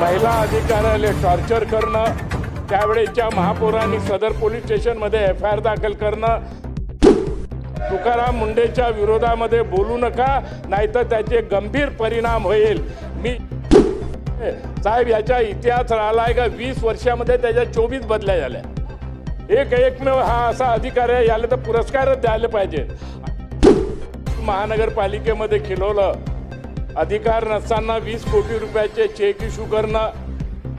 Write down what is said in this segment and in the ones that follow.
महिला अधिकाऱ्याला टॉर्चर करणं त्यावेळेच्या महापौरांनी सदर पोलीस स्टेशनमध्ये एफ आय आर दाखल करणं. तुकाराम मुंडेच्या विरोधामध्ये बोलू नका नाहीतर त्याचे गंभीर परिणाम होईल. मी साहेब याचा इतिहास राहिला आहे का? वीस वर्षामध्ये त्याच्या चोवीस बदल्या झाल्या. एक एकमेव हा असा अधिकार आहे याला तर पुरस्कारच द्यायला पाहिजे. महानगरपालिकेमध्ये खिलवलं. अधिकार नसताना वीस कोटी रुपयाचे चेक इश्यू करणं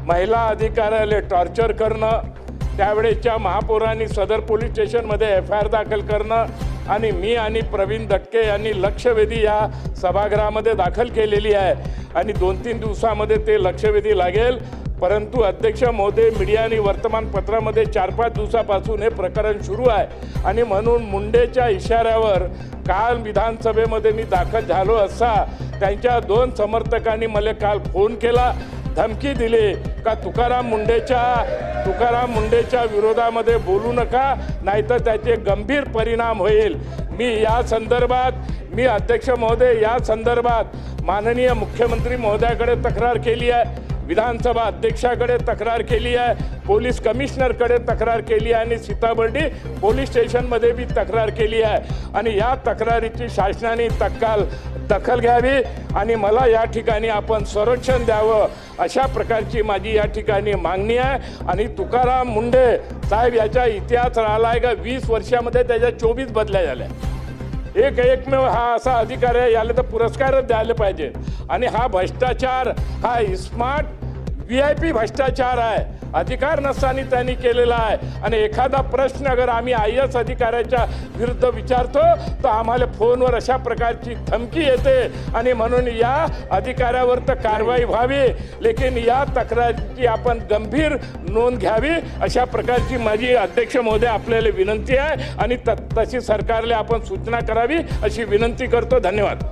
महिला अधिकाऱ्याला टॉर्चर करणं त्यावेळेच्या महापौरांनी सदर पोलीस स्टेशनमध्ये एफ आय आर दाखल करणं आणि मी आणि प्रवीण दटके यांनी लक्षवेधी या सभागृहामध्ये दाखल केलेली आहे. आणि दोन तीन दिवसामध्ये ते लक्षवेधी लागेल. परंतु अध्यक्ष महोदय मीडिया आणि वर्तमानपत्रामध्ये चार पाच दिवसापासून हे प्रकरण सुरू आहे. आणि म्हणून मुंडेच्या इशाऱ्यावर काल विधानसभेमध्ये मी दाखल झालो असा त्यांच्या दोन समर्थकांनी मला काल फोन केला. धमकी दिली का तुकाराम मुंडेच्या तुकाराम मुंडेच्या विरोधामध्ये बोलू नका नाहीतर त्याचे गंभीर परिणाम होईल. मी या संदर्भात मी अध्यक्ष महोदय या संदर्भात माननीय मुख्यमंत्री महोदयाकडे तक्रार केली आहे. विधानसभा अध्यक्षाकडे तक्रार केली आहे पोलीस कमिशनरकडे तक्रार केली आहे आणि सीताबर्डी पोलीस स्टेशनमध्ये बी तक्रार केली आहे. आणि या तक्रारीची शासनाने तत्काल दखल घ्यावी आणि मला या ठिकाणी आपण संरक्षण द्यावं अशा प्रकारची माझी या ठिकाणी मागणी आहे. आणि तुकाराम मुंडे साहेब याचा इतिहास राहिला आहे का? वीस वर्षामध्ये त्याच्या चोवीस बदल्या झाल्या. एक एकमेव हा असा अधिकार आहे याला तर पुरस्कारच द्यायला पाहिजे. आणि हा भ्रष्टाचार हा स्मार्ट व्ही आय पी भ्रष्टाचार आहे. अधिकार नसताना त्यांनी केलेला आहे. आणि एखादा प्रश्न अगर आम्ही आय एस अधिकाऱ्याच्या विरुद्ध विचारतो तर आम्हाला फोनवर अशा प्रकारची धमकी येते. आणि म्हणून या अधिकाऱ्यावर तर कारवाई व्हावी लेकिन या तक्रारीची आपण गंभीर नोंद घ्यावी. अशा प्रकारची माझी अध्यक्ष महोदय आपल्याला विनंती आहे. आणि त तशी सरकारला आपण सूचना करावी अशी विनंती करतो. धन्यवाद.